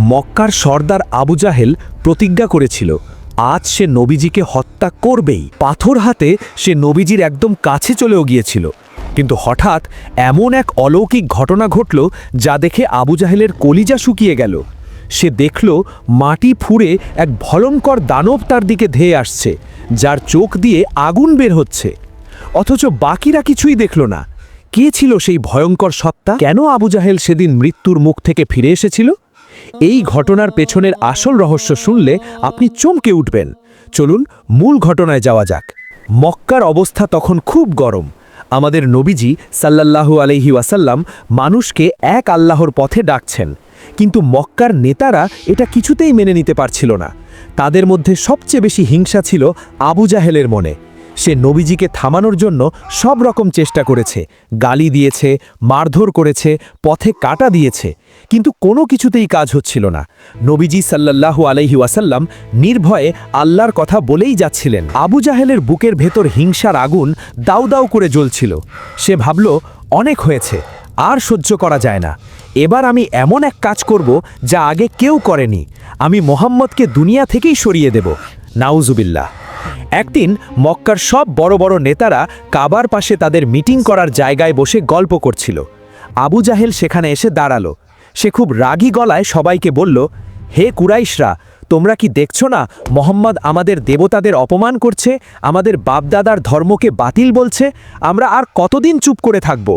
মক্কার সর্দার আবু জাহেল প্রতিজ্ঞা করেছিল, আজ সে নবীজিকে হত্যা করবেই। পাথর হাতে সে নবীজির একদম কাছে চলেও গিয়েছিল। কিন্তু হঠাৎ এমন এক অলৌকিক ঘটনা ঘটল যা দেখে আবু জাহেলের কলিজা শুকিয়ে গেল। সে দেখল মাটি ফুঁড়ে এক ভলঙ্কর দানব তার দিকে ধেয়ে আসছে, যার চোখ দিয়ে আগুন বের হচ্ছে। অথচ বাকিরা কিছুই দেখল না। কে ছিল সেই ভয়ঙ্কর সত্তা? কেন আবু জাহেল সেদিন মৃত্যুর মুখ থেকে ফিরে এসেছিল? এই ঘটনার পেছনের আসল রহস্য শুনলে আপনি চমকে উঠবেন। চলুন মূল ঘটনায় যাওয়া যাক। মক্কার অবস্থা তখন খুব গরম। আমাদের নবীজি সাল্লাল্লাহু আলহি ওয়াসাল্লাম মানুষকে এক আল্লাহর পথে ডাকছেন। কিন্তু মক্কার নেতারা এটা কিছুতেই মেনে নিতে পারছিল না। তাদের মধ্যে সবচেয়ে বেশি হিংসা ছিল আবু জাহেলের মনে। সে নবীজিকে থামানোর জন্য সব রকম চেষ্টা করেছে। গালি দিয়েছে, মারধর করেছে, পথে কাটা দিয়েছে। কিন্তু কোনো কিছুতেই কাজ হচ্ছিল না। নবীজি সাল্লাল্লাহু আলাইহি ওয়াসাল্লাম নির্ভয়ে আল্লাহর কথা বলেই যাচ্ছিলেন। আবু জাহেলের বুকের ভেতর হিংসার আগুন দাউ দাউ করে জ্বলছিল। সে ভাবল, অনেক হয়েছে, আর সহ্য করা যায় না। এবার আমি এমন এক কাজ করব যা আগে কেউ করেনি। আমি মোহাম্মদকে দুনিয়া থেকেই সরিয়ে দেব। নাউজুবিল্লাহ। একদিন মক্কার সব বড় বড় নেতারা কাবার পাশে তাদের মিটিং করার জায়গায় বসে গল্প করছিল। আবু জাহেল সেখানে এসে দাঁড়াল। সে খুব রাগী গলায় সবাইকে বলল, হে কুরাইশরা, তোমরা কি দেখছ না মোহাম্মদ আমাদের দেবতাদের অপমান করছে, আমাদের বাপদাদার ধর্মকে বাতিল বলছে, আমরা আর কতদিন চুপ করে থাকব?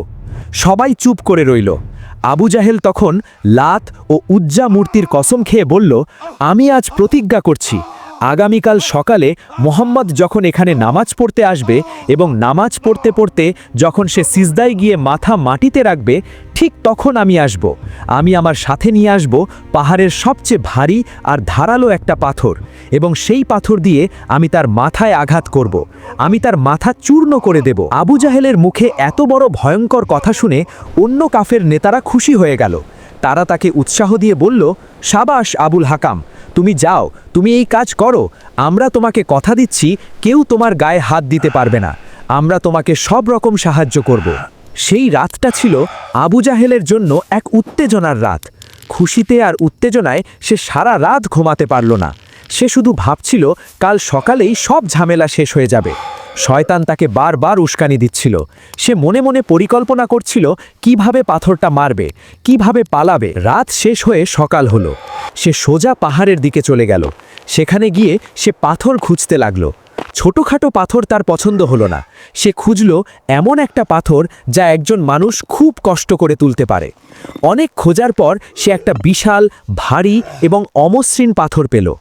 সবাই চুপ করে রইল। আবু জাহেল তখন লাত ও উজ্জা মূর্তির কসম খেয়ে বলল, আমি আজ প্রতিজ্ঞা করছি, আগামীকাল সকালে মোহাম্মদ যখন এখানে নামাজ পড়তে আসবে এবং নামাজ পড়তে পড়তে যখন সে সিজদায় গিয়ে মাথা মাটিতে রাখবে ঠিক তখন আমি আসব। আমি আমার সাথে নিয়ে আসব পাহাড়ের সবচেয়ে ভারী আর ধারালো একটা পাথর এবং সেই পাথর দিয়ে আমি তার মাথায় আঘাত করব। আমি তার মাথা চূর্ণ করে দেব। আবু জাহেলের মুখে এত বড় ভয়ঙ্কর কথা শুনে অন্য কাফের নেতারা খুশি হয়ে গেল। তারা তাকে উৎসাহ দিয়ে বলল, সাবাস, আবুল হাকাম, তুমি যাও, তুমি এই কাজ করো। আমরা তোমাকে কথা দিচ্ছি, কেউ তোমার গায়ে হাত দিতে পারবে না। আমরা তোমাকে সব রকম সাহায্য করব। সেই রাতটা ছিল আবু জাহেলের জন্য এক উত্তেজনার রাত। খুশিতে আর উত্তেজনায় সে সারা রাত ঘুমাতে পারল না। সে শুধু ভাবছিল, কাল সকালেই সব ঝামেলা শেষ হয়ে যাবে। শয়তান তাকে বারবার উস্কানি দিচ্ছিল। সে মনে মনে পরিকল্পনা করছিল, কীভাবে পাথরটা মারবে, কীভাবে পালাবে। রাত শেষ হয়ে সকাল হলো। সে সোজা পাহাড়ের দিকে চলে গেল। সেখানে গিয়ে সে পাথর খুঁজতে লাগল। ছোটখাটো পাথর তার পছন্দ হলো না। সে খুঁজল এমন একটা পাথর যা একজন মানুষ খুব কষ্ট করে তুলতে পারে। অনেক খোঁজার পর সে একটা বিশাল, ভারী এবং অমসৃণ পাথর পেল।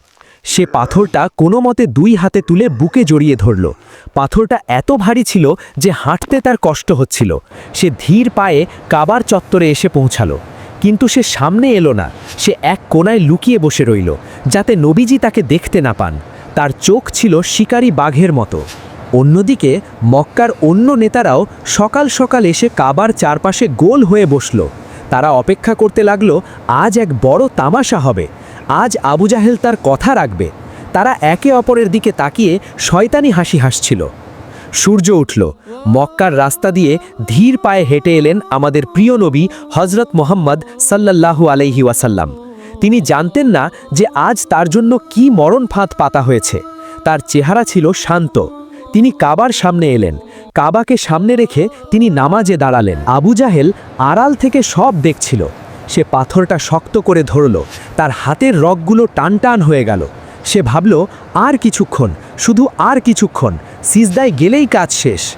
সে পাথরটা কোনো মতে দুই হাতে তুলে বুকে জড়িয়ে ধরল। পাথরটা এত ভারী ছিল যে হাঁটতে তার কষ্ট হচ্ছিল। সে ধীর পায়ে কাবার চত্বরে এসে পৌঁছালো। কিন্তু সে সামনে এলো না। সে এক কোনায় লুকিয়ে বসে রইল, যাতে নবীজি তাকে দেখতে না পান। তার চোখ ছিল শিকারী বাঘের মতো। অন্যদিকে মক্কার অন্য নেতারাও সকাল সকাল এসে কাবার চারপাশে গোল হয়ে বসল। তারা অপেক্ষা করতে লাগল, আজ এক বড় তামাশা হবে। আজ আবু জাহেল তার কথা রাখবে। তারা একে অপরের দিকে তাকিয়ে শয়তানি হাসি হাসছিল। সূর্য উঠল। মক্কার রাস্তা দিয়ে ধীর পায়ে হেঁটে এলেন আমাদের প্রিয় নবী হজরত মোহাম্মদ সাল্লাল্লাহু আলাইহি ওয়াসাল্লাম। তিনি জানতেন না যে আজ তার জন্য কি মরণ ফাঁদ পাতা হয়েছে। তার চেহারা ছিল শান্ত। তিনি কাবার সামনে এলেন। কাবাকে সামনে রেখে তিনি নামাজে দাঁড়ালেন। আবু জাহেল আড়াল থেকে সব দেখছিল। সে পাথরটা শক্ত করে ধরল। তার হাতের রগগুলো টান টান হয়ে গেল। সে ভাবল, আর কিছুক্ষণ, শুধু আর কিছুক্ষণ, সিজদায় গেলেই কাজ শেষ।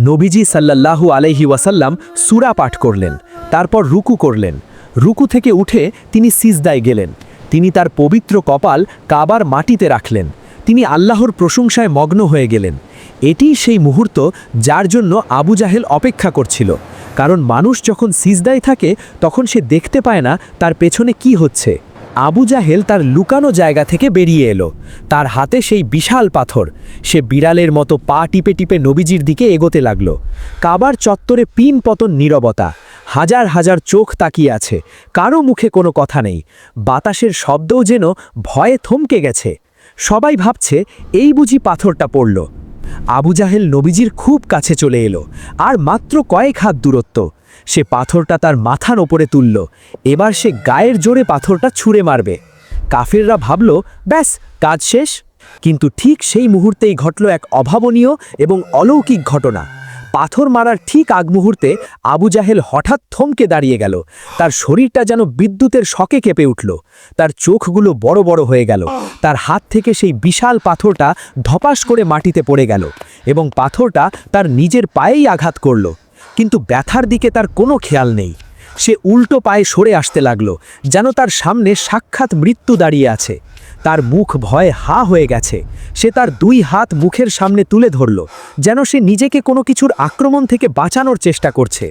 নবীজি সাল্লাল্লাহু আলাইহি ওয়াসাল্লাম সুরা পাঠ করলেন। তারপর রুকু করলেন। রুকু থেকে উঠে তিনি সিজদায় গেলেন। তিনি তার পবিত্র কপাল কাবার মাটিতে রাখলেন। তিনি আল্লাহর প্রশংসায় মগ্ন হয়ে গেলেন। এটিই সেই মুহূর্ত যার জন্য আবু জাহেল অপেক্ষা করছিল। কারণ মানুষ যখন সিজদায় থাকে, তখন সে দেখতে পায় না তার পেছনে কি হচ্ছে। আবু জাহেল তার লুকানো জায়গা থেকে বেরিয়ে এলো। তার হাতে সেই বিশাল পাথর। সে বিড়ালের মতো পা টিপে টিপে নবীজির দিকে এগোতে লাগল। কাবার চত্বরে পিন পতন নীরবতা। হাজার হাজার চোখ তাকিয়ে আছে। কারও মুখে কোনো কথা নেই। বাতাসের শব্দও যেন ভয়ে থমকে গেছে। সবাই ভাবছে, এই বুঝি পাথরটা পড়ল। আবু জাহেল নবীজির খুব কাছে চলে এলো, আর মাত্র কয়েক হাত দূরত্ব। সে পাথরটা তার মাথার ওপরে তুলল। এবার সে গায়ের জোরে পাথরটা ছুঁড়ে মারবে। কাফিররা ভাবল, ব্যাস, কাজ শেষ। কিন্তু ঠিক সেই মুহূর্তেই ঘটল এক অভাবনীয় এবং অলৌকিক ঘটনা। পাথর মারার ঠিক আগ মুহূর্তে আবু জাহেল হঠাৎ থমকে দাঁড়িয়ে গেল। তার শরীরটা যেন বিদ্যুতের শকে কেঁপে উঠল। তার চোখগুলো বড় বড় হয়ে গেল। তার হাত থেকে সেই বিশাল পাথরটা ধপাস করে মাটিতে পড়ে গেল এবং পাথরটা তার নিজের পায়েই আঘাত করল। কিন্তু ব্যথার দিকে তার কোনো খেয়াল নেই। সে উল্টো পায়ে সরে আসতে লাগল, যেন তার সামনে সাক্ষাৎ মৃত্যু দাঁড়িয়ে আছে। তার মুখ ভয়ে হা হয়ে গেছে। সে তার দুই হাত মুখের সামনে তুলে ধরল, যেন সে নিজেকে কোনো কিছুর আক্রমণ থেকে বাঁচানোর চেষ্টা করছে।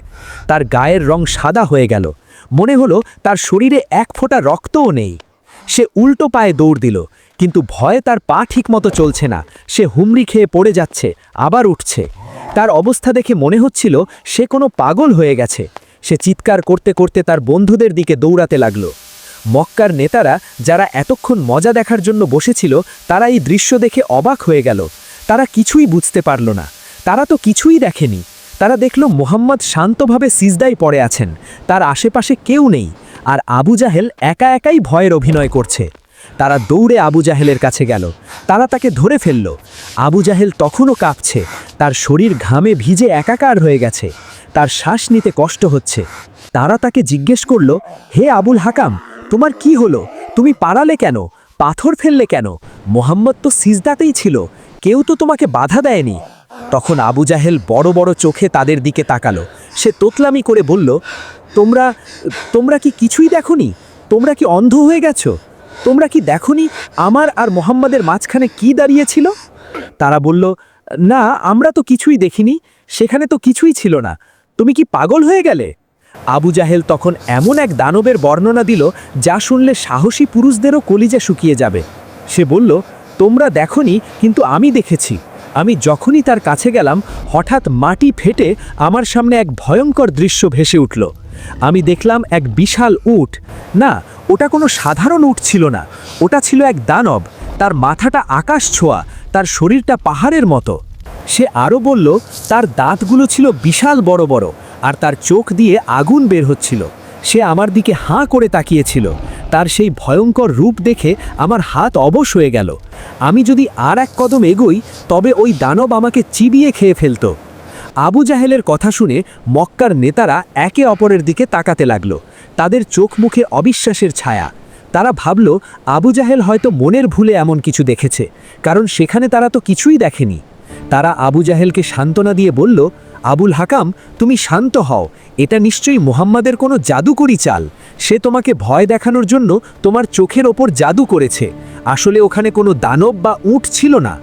তার গায়ের রং সাদা হয়ে গেল। মনে হলো তার শরীরে এক ফোঁটা রক্তও নেই। সে উল্টো পায়ে দৌড় দিল, কিন্তু ভয়ে তার পা ঠিকমতো চলছে না। সে হুমড়ি খেয়ে পড়ে যাচ্ছে, আবার উঠছে। তার অবস্থা দেখে মনে হচ্ছিল সে কোনো পাগল হয়ে গেছে। সে চিৎকার করতে করতে তার বন্ধুদের দিকে দৌড়াতে লাগল। মক্কার নেতারা যারা এতক্ষণ মজা দেখার জন্য বসেছিল, তারা এই দৃশ্য দেখে অবাক হয়ে গেল। তারা কিছুই বুঝতে পারল না। তারা তো কিছুই দেখেনি। তারা দেখল মোহাম্মদ শান্তভাবে সিজদাই পড়ে আছেন। তার আশেপাশে কেউ নেই। আর আবু জাহেল একা একাই ভয়ের অভিনয় করছে। তারা দৌড়ে আবু জাহেলের কাছে গেল। তারা তাকে ধরে ফেলল। আবু জাহেল তখনও কাঁপছে। তার শরীর ঘামে ভিজে একাকার হয়ে গেছে। তার শ্বাস নিতে কষ্ট হচ্ছে। তারা তাকে জিজ্ঞেস করল, হে আবুল হাকাম, তোমার কি হলো? তুমি পাড়ালে কেন? পাথর ফেললে কেন? মোহাম্মদ তো সিজদাতেই ছিল। কেউ তো তোমাকে বাধা দেয়নি। তখন আবু জাহেল বড় বড় চোখে তাদের দিকে তাকালো। সে তোতলামি করে বলল, তোমরা তোমরা কি কিছুই দেখনি? তোমরা কি অন্ধ হয়ে গেছো? তোমরা কি দেখনি আমার আর মোহাম্মদের মাঝখানে কি দাঁড়িয়েছিল? তারা বলল, না, আমরা তো কিছুই দেখিনি। সেখানে তো কিছুই ছিল না। তুমি কি পাগল হয়ে গেলে? আবু জাহেল তখন এমন এক দানবের বর্ণনা দিল, যা শুনলে সাহসী পুরুষদেরও কলিজা শুকিয়ে যাবে। সে বলল, তোমরা দেখনি, কিন্তু আমি দেখেছি। আমি যখনই তার কাছে গেলাম, হঠাৎ মাটি ফেটে আমার সামনে এক ভয়ঙ্কর দৃশ্য ভেসে উঠল। আমি দেখলাম এক বিশাল উট। না, ওটা কোনো সাধারণ উট ছিল না। ওটা ছিল এক দানব। তার মাথাটা আকাশ ছোঁয়া, তার শরীরটা পাহাড়ের মতো। সে আরও বলল, তার দাঁতগুলো ছিল বিশাল বড় বড়, আর তার চোখ দিয়ে আগুন বের হচ্ছিল। সে আমার দিকে হাঁ করে তাকিয়েছিল। তার সেই ভয়ঙ্কর রূপ দেখে আমার হাত অবশ হয়ে গেল। আমি যদি আর এক কদম এগোই, তবে ওই দানব আমাকে চিবিয়ে খেয়ে ফেলত। আবু জাহেলের কথা শুনে মক্কার নেতারা একে অপরের দিকে তাকাতে লাগল। তাদের চোখ মুখে অবিশ্বাসের ছায়া। তারা ভাবল, আবু জাহেল হয়তো মনের ভুলে এমন কিছু দেখেছে, কারণ সেখানে তারা তো কিছুই দেখেনি। তারা আবু জাহেলকে সান্ত্বনা দিয়ে বলল, আবুল হাকাম, তুমি শান্ত হও। এটা নিশ্চয়ই মোহাম্মদের কোনো জাদুকরি চাল। সে তোমাকে ভয় দেখানোর জন্য তোমার চোখের ওপর জাদু করেছে। আসলে ওখানে কোনো দানব বা উট ছিল না।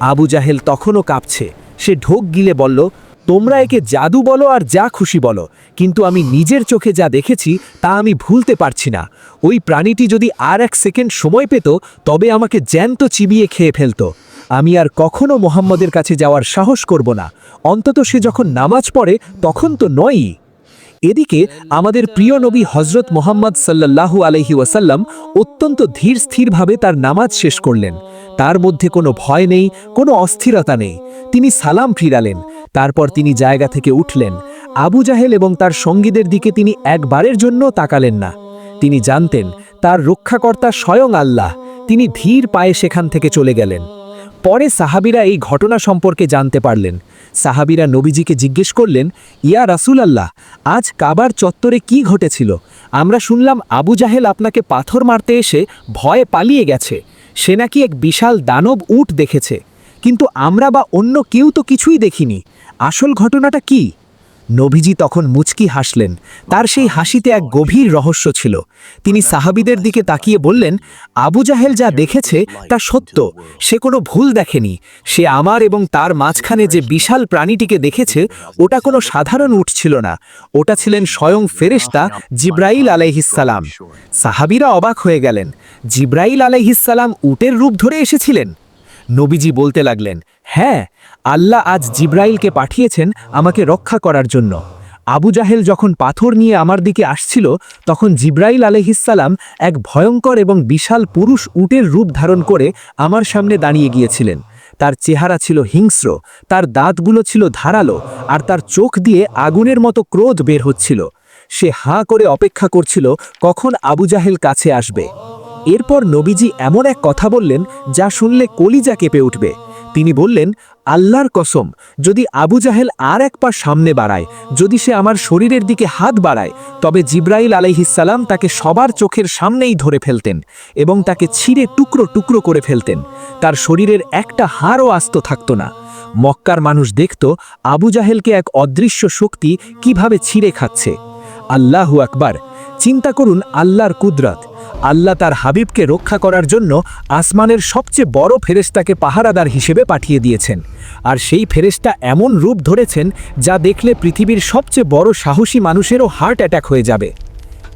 আবু জাহেল তখনও কাঁপছে। সে ঢোক গিলে বলল, তোমরা একে জাদু বলো আর যা খুশি বলো। কিন্তু আমি নিজের চোখে যা দেখেছি, তা আমি ভুলতে পারছি না। ওই প্রাণীটি যদি আর এক সেকেন্ড সময় পেত, তবে আমাকে জ্যান্ত চিবিয়ে খেয়ে ফেলতো। আমি আর কখনো মোহাম্মদের কাছে যাওয়ার সাহস করব না। অন্তত সে যখন নামাজ পড়ে, তখন তো নয়ই। এদিকে আমাদের প্রিয় নবী হজরত মোহাম্মদ সাল্লাল্লাহু আলহি ওয়াসাল্লাম অত্যন্ত ধীর স্থিরভাবে তার নামাজ শেষ করলেন। তার মধ্যে কোনো ভয় নেই, কোনো অস্থিরতা নেই। তিনি সালাম ফিরালেন, তারপর তিনি জায়গা থেকে উঠলেন। আবু জাহেল এবং তার সঙ্গীদের দিকে তিনি একবারের জন্য তাকালেন না। তিনি জানতেন, তার রক্ষাকর্তা স্বয়ং আল্লাহ। তিনি ধীর পায়ে সেখান থেকে চলে গেলেন। পরে সাহাবিরা এই ঘটনা সম্পর্কে জানতে পারলেন। সাহাবিরা নবীজিকে জিজ্ঞেস করলেন, ইয়া রাসুল আল্লাহ আজ কাবার চত্বরে কি ঘটেছিল? আমরা শুনলাম আবু জাহেল আপনাকে পাথর মারতে এসে ভয়ে পালিয়ে গেছে। সে নাকি এক বিশাল দানব উট দেখেছে। কিন্তু আমরা বা অন্য কেউ তো কিছুই দেখিনি। আসল ঘটনাটা কি? নবীজি তখন মুচকি হাসলেন। তার সেই হাসিতে এক গভীর রহস্য ছিল। তিনি সাহাবিদের দিকে তাকিয়ে বললেন, আবু জাহেল যা দেখেছে তা সত্য। সে কোনো ভুল দেখেনি। সে আমার এবং তার মাঝখানে যে বিশাল প্রাণীটিকে দেখেছে, ওটা কোনো সাধারণ উঠ ছিল না। ওটা ছিলেন স্বয়ং ফেরেশতা জিব্রাইল আলাইহিসালাম সাহাবিরা অবাক হয়ে গেলেন, জিব্রাইল আলাইহিসালাম উটের রূপ ধরে এসেছিলেন? নবীজি বলতে লাগলেন হ্যাঁ আল্লাহ আজ জিব্রাইলকে পাঠিয়েছেন আমাকে রক্ষা করার জন্য। আবু জাহেল যখন পাথর নিয়ে আমার দিকে আসছিল, তখন জিব্রাইল আলহিসাল্লাম এক ভয়ঙ্কর এবং বিশাল পুরুষ উটের রূপ ধারণ করে আমার সামনে দাঁড়িয়ে গিয়েছিলেন। তার চেহারা ছিল হিংস্র, তার দাঁতগুলো ছিল ধারালো, আর তার চোখ দিয়ে আগুনের মতো ক্রোধ বের হচ্ছিল। সে হাঁ করে অপেক্ষা করছিল, কখন আবু জাহেল কাছে আসবে? এরপর নবীজি এমন এক কথা বললেন, যা শুনলে কলিজা কেঁপে উঠবে। তিনি বললেন, আল্লাহর কসম, যদি আবু জাহেল আর এক পা সামনে বাড়ায়, যদি সে আমার শরীরের দিকে হাত বাড়ায়, তবে জিব্রাইল আলাইহিসাল্লাম তাকে সবার চোখের সামনেই ধরে ফেলতেন এবং তাকে ছিঁড়ে টুকরো টুকরো করে ফেলতেন। তার শরীরের একটা হাড়ও আস্ত থাকত না। মক্কার মানুষ দেখত আবু জাহেলকে এক অদৃশ্য শক্তি কীভাবে ছিঁড়ে খাচ্ছে। আল্লাহু আকবার। চিন্তা করুন আল্লাহর কুদরত। আল্লাহ তার হাবিবকে রক্ষা করার জন্য আসমানের সবচেয়ে বড় ফেরেশতাকে পাহারাদার হিসেবে পাঠিয়ে দিয়েছেন। আর সেই ফেরেশতা এমন রূপ ধরেছেন যা দেখলে পৃথিবীর সবচেয়ে বড় সাহসী মানুষেরও হার্ট অ্যাটাক হয়ে যাবে।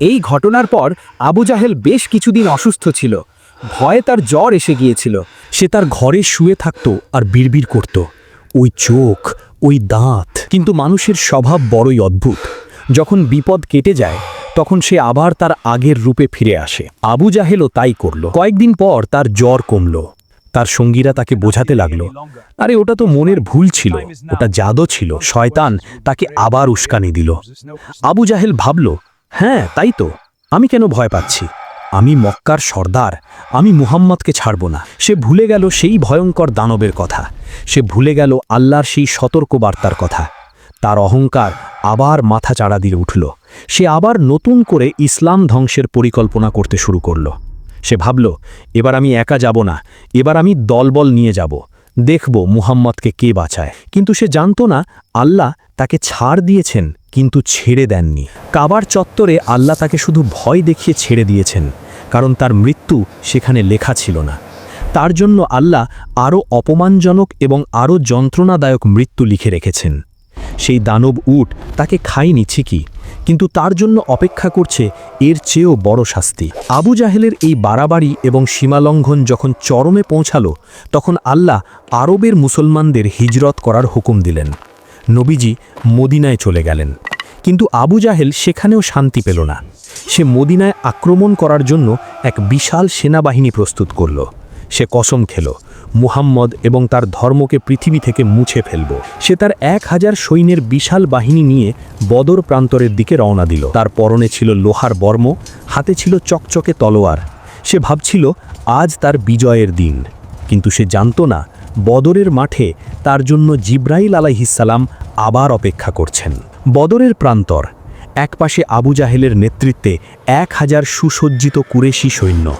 এই ঘটনার পর আবু জাহেল বেশ কিছুদিন অসুস্থ ছিল। ভয়ে তার জ্বর এসে গিয়েছিল। সে তার ঘরে শুয়ে থাকত আর বিড়বিড় করত। ওই চোখ, ওই দাঁত, কিন্তু মানুষের স্বভাব বড়ই অদ্ভুত। যখন বিপদ কেটে যায় তখন সে আবার তার আগের রূপে ফিরে আসে। আবু জাহেলও তাই করল। কয়েকদিন পর তার জ্বর কমল। তার সঙ্গীরা তাকে বোঝাতে লাগল। আরে, ওটা তো মনের ভুল ছিল। ওটা জাদু ছিল। শয়তান তাকে আবার উস্কানি দিল। আবু জাহেল ভাবল হ্যাঁ তাই তো। আমি কেন ভয় পাচ্ছি? আমি মক্কার সর্দার। আমি মুহাম্মদকে ছাড়ব না। সে ভুলে গেল সেই ভয়ঙ্কর দানবের কথা। সে ভুলে গেল আল্লাহর সেই সতর্ক বার্তার কথা। তার অহংকার আবার মাথা চাড়া দিয়ে উঠল। সে আবার নতুন করে ইসলাম ধ্বংসের পরিকল্পনা করতে শুরু করল। সে ভাবল, এবার আমি একা যাব না, এবার আমি দলবল নিয়ে যাব, দেখব মুহাম্মদকে কে বাঁচায়। কিন্তু সে জানত না, আল্লাহ তাকে ছাড় দিয়েছেন, কিন্তু ছেড়ে দেননি। কাবার চত্বরে আল্লাহ তাকে শুধু ভয় দেখিয়ে ছেড়ে দিয়েছেন, কারণ তার মৃত্যু সেখানে লেখা ছিল না। তার জন্য আল্লাহ আরও অপমানজনক এবং আরও যন্ত্রণাদায়ক মৃত্যু লিখে রেখেছেন। সেই দানব উট তাকে খায়নি ঠিকই কিন্তু তার জন্য অপেক্ষা করছে এর চেয়েও বড় শাস্তি। আবু জাহেলের এই বাড়াবাড়ি এবং সীমালঙ্ঘন যখন চরমে পৌঁছালো, তখন আল্লাহ আরবের মুসলমানদের হিজরত করার হুকুম দিলেন। নবীজি মদিনায় চলে গেলেন। কিন্তু আবু জাহেল সেখানেও শান্তি পেল না। সে মদিনায় আক্রমণ করার জন্য এক বিশাল সেনাবাহিনী প্রস্তুত করল। সে কসম খেল। মুহাম্মদ এবং তার ধর্মকে পৃথিবী থেকে মুছে ফেলব। সে তার এক হাজার সৈন্যের বিশাল বাহিনী নিয়ে বদর প্রান্তরের দিকে রওনা দিল। তার পরনে ছিল লোহার বর্ম, হাতে ছিল চকচকে তলোয়ার। সে ভাবছিল, আজ তার বিজয়ের দিন। কিন্তু সে জানত না, বদরের মাঠে তার জন্য জিব্রাইল আলাইহিসাল্লাম আবার অপেক্ষা করছেন। বদরের প্রান্তর, একপাশে আবু জাহেলের নেতৃত্বে এক হাজার সুসজ্জিত কুরেশি সৈন্য।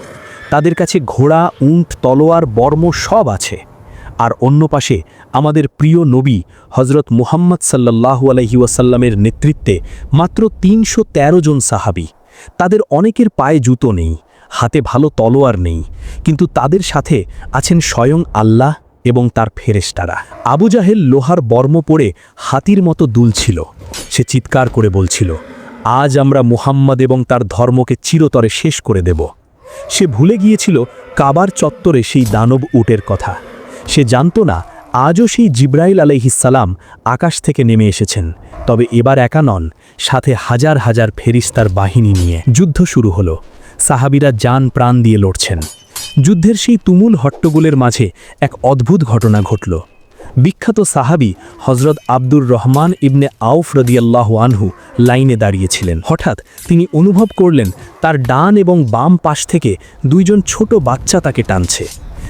তাদের কাছে ঘোড়া, উঁট, তলোয়ার, বর্ম সব আছে। আর অন্য পাশে আমাদের প্রিয় নবী হজরত মুহাম্মদ সাল্লাহু আলহি ওয়াসাল্লামের নেতৃত্বে মাত্র তিনশো তেরো জন সাহাবি। তাদের অনেকের পায়ে জুতো নেই, হাতে ভালো তলোয়ার নেই, কিন্তু তাদের সাথে আছেন স্বয়ং আল্লাহ এবং তার ফেরেস্তারা আবু জাহেল লোহার বর্ম পরে হাতির মতো দুলছিল। সে চিৎকার করে বলছিল, আজ আমরা মুহাম্মদ এবং তার ধর্মকে চিরতরে শেষ করে দেব। সে ভুলে গিয়েছিল কাবার চত্বরে সেই দানব উটের কথা। সে জানত না, আজও সেই জিব্রাইল আলাইহিসালাম আকাশ থেকে নেমে এসেছেন। তবে এবার একা নন, সাথে হাজার হাজার ফেরিস্তার বাহিনী নিয়ে যুদ্ধ শুরু হলো। সাহাবিরা যান প্রাণ দিয়ে লড়ছেন। যুদ্ধের সেই তুমুল হট্টগোলের মাঝে এক অদ্ভুত ঘটনা ঘটল। বিখ্যাত সাহাবি হজরত আব্দুর রহমান ইবনে আউফ রদিয়াল্লাহ আনহু লাইনে দাঁড়িয়েছিলেন। হঠাৎ তিনি অনুভব করলেন, তার ডান এবং বাম পাশ থেকে দুইজন ছোট বাচ্চা তাকে টানছে।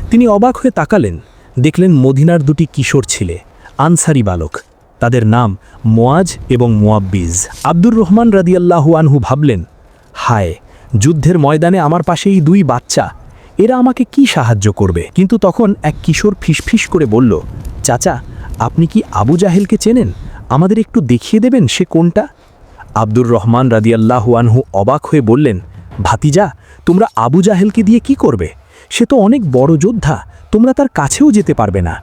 তিনি অবাক হয়ে তাকালেন, দেখলেন মদিনার দুটি কিশোর ছিলে, আনসারি বালক। তাদের নাম মোয়াজ এবং মোয়াব্বিজ। আব্দুর রহমান রাদিয়াল্লাহু আনহু ভাবলেন, হায়, যুদ্ধের ময়দানে আমার পাশেই দুই বাচ্চা, এরা আমাকে কি সাহায্য করবে? কিন্তু তখন এক কিশোর ফিসফিস করে বলল চাচা, আপনি কি আবু জাহেলকে চেনেন? আমাদের একটু দেখিয়ে দেবেন সে কোনটা? আব্দুর রহমান রাদিয়াল্লাহু আনহু অবাক হয়ে বললেন, ভাতিজা, তোমরা আবু জাহেলকে দিয়ে কি করবে? সে তো অনেক বড় যোদ্ধা, তোমরা তার কাছেও যেতে পারবে না।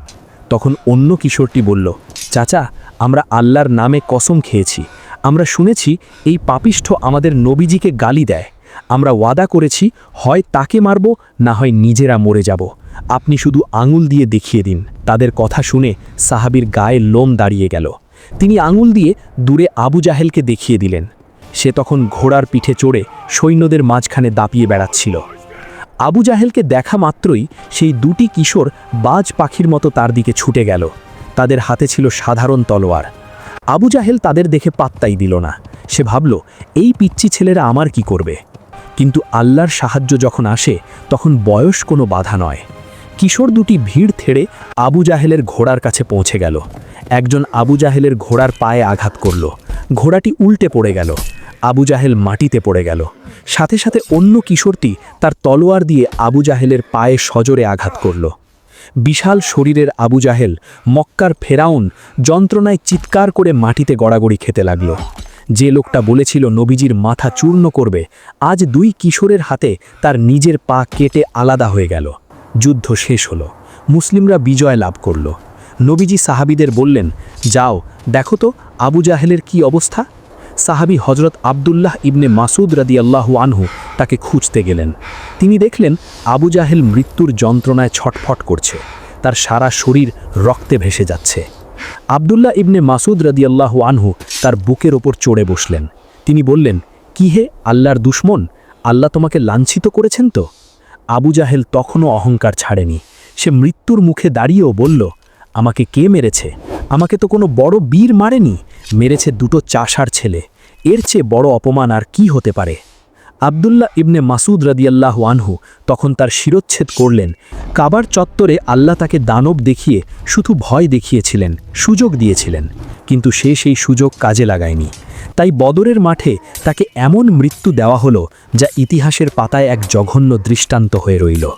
তখন অন্য কিশোরটি বলল, চাচা, আমরা আল্লাহর নামে কসম খেয়েছি। আমরা শুনেছি এই পাপিষ্ঠ আমাদের নবীজিকে গালি দেয়। আমরা ওয়াদা করেছি, হয় তাকে মারব, না হয় নিজেরা মরে যাব। আপনি শুধু আঙুল দিয়ে দেখিয়ে দিন। তাদের কথা শুনে সাহাবির গায়ে লোম দাঁড়িয়ে গেল। তিনি আঙুল দিয়ে দূরে আবু জাহেলকে দেখিয়ে দিলেন। সে তখন ঘোড়ার পিঠে চড়ে সৈন্যদের মাঝখানে দাপিয়ে বেড়াচ্ছিল। আবু জাহেলকে দেখা মাত্রই সেই দুটি কিশোর বাজ পাখির মতো তার দিকে ছুটে গেল। তাদের হাতে ছিল সাধারণ তলোয়ার। আবু জাহেল তাদের দেখে পাত্তাই দিল না। সে ভাবল, এই পিচ্চি ছেলেরা আমার কি করবে? কিন্তু আল্লাহর সাহায্য যখন আসে, তখন বয়স কোনো বাধা নয়। কিশোর দুটি ভিড় থেড়ে আবু জাহেলের ঘোড়ার কাছে পৌঁছে গেল। একজন আবু জাহেলের ঘোড়ার পায়ে আঘাত করল। ঘোড়াটি উল্টে পড়ে গেল। আবু জাহেল মাটিতে পড়ে গেল। সাথে সাথে অন্য কিশোরটি তার তলোয়ার দিয়ে আবু জাহেলের পায়ে সজোরে আঘাত করল। বিশাল শরীরের আবু জাহেল মক্কার ফেরাউন যন্ত্রণায় চিৎকার করে মাটিতে গড়াগড়ি খেতে লাগল। যে লোকটা বলেছিল, নবীজির মাথা চূর্ণ করবে। আজ দুই কিশোরের হাতে তার নিজের পা কেটে আলাদা হয়ে গেল। যুদ্ধ শেষ হলো। মুসলিমরা বিজয় লাভ করল। নবীজি সাহাবিদের বললেন, যাও, দেখো তো আবু জাহেলের কি অবস্থা? সাহাবি হজরত আবদুল্লাহ ইবনে মাসুদ রাদি আল্লাহু আনহু তাকে খুঁজতে গেলেন। তিনি দেখলেন আবু জাহেল মৃত্যুর যন্ত্রণায় ছটফট করছে। তার সারা শরীর রক্তে ভেসে যাচ্ছে। আবদুল্লাহ ইবনে মাসুদ রাদি আল্লাহু আনহু তার বুকের ওপর চড়ে বসলেন। তিনি বললেন, কি হে আল্লাহর দুশ্মন? আল্লাহ তোমাকে লাঞ্ছিত করেছেন তো? আবু জাহেল তখনও অহংকার ছাড়েনি। সে মৃত্যুর মুখে দাঁড়িয়েও বলল, আমাকে কে মেরেছে? আমাকে তো কোনো বড় বীর মারেনি। মেরেছে দুটো চাষার ছেলে। এর চেয়ে বড় অপমান আর কি হতে পারে? আবদুল্লাহ ইবনে মাসুদ রাদিয়াল্লাহ আনহু তখন তার শিরোচ্ছেদ করলেন। কাবার চত্বরে আল্লাহ তাকে দানব দেখিয়ে শুধু ভয় দেখিয়েছিলেন, সুযোগ দিয়েছিলেন। কিন্তু সে সেই সুযোগ কাজে লাগায়নি। তাই বদরের মাঠে তাকে এমন মৃত্যু দেওয়া হলো যা ইতিহাসের পাতায় এক জঘন্য দৃষ্টান্ত হয়ে রইল।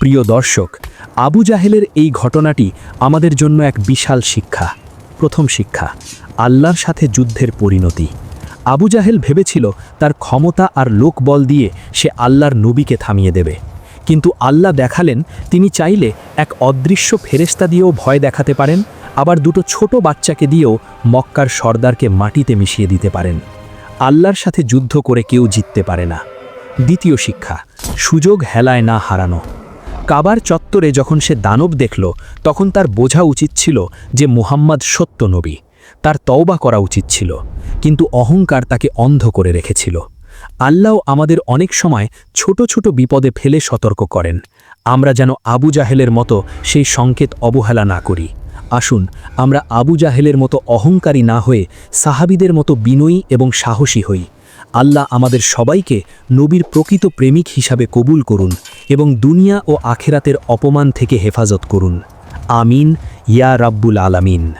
প্রিয় দর্শক, আবু জাহেলের এই ঘটনাটি আমাদের জন্য এক বিশাল শিক্ষা। প্রথম শিক্ষা, আল্লাহর সাথে যুদ্ধের পরিণতি। আবু জাহেল ভেবেছিল তার ক্ষমতা আর লোকবল দিয়ে সে আল্লাহর নবীকে থামিয়ে দেবে। কিন্তু আল্লাহ দেখালেন, তিনি চাইলে এক অদৃশ্য ফেরেস্তা দিয়েও ভয় দেখাতে পারেন আবার দুটো ছোট বাচ্চাকে দিয়েও মক্কার সর্দারকে মাটিতে মিশিয়ে দিতে পারেন। আল্লাহর সাথে যুদ্ধ করে কেউ জিততে পারে না। দ্বিতীয় শিক্ষা, সুযোগ হেলায় না হারানো। কাবার চত্বরে যখন সে দানব দেখল, তখন তার বোঝা উচিত ছিল যে মুহাম্মদ সত্য নবী। তার তওবা করা উচিত ছিল, কিন্তু অহংকার তাকে অন্ধ করে রেখেছিল। আল্লাহ আমাদের অনেক সময় ছোট ছোট বিপদে ফেলে সতর্ক করেন। আমরা যেন আবু জাহেলের মতো সেই সংকেত অবহেলা না করি। আসুন, আমরা আবু জাহেলের মতো অহংকারী না হয়ে সাহাবিদের মতো বিনয়ী এবং সাহসী হই। আল্লাহ আমাদের সবাইকে নবীর প্রকৃত প্রেমিক হিসাবে কবুল করুন এবং দুনিয়া ও আখেরাতের অপমান থেকে হেফাজত করুন। আমিন, ইয়া রাব্বুল আলামিন।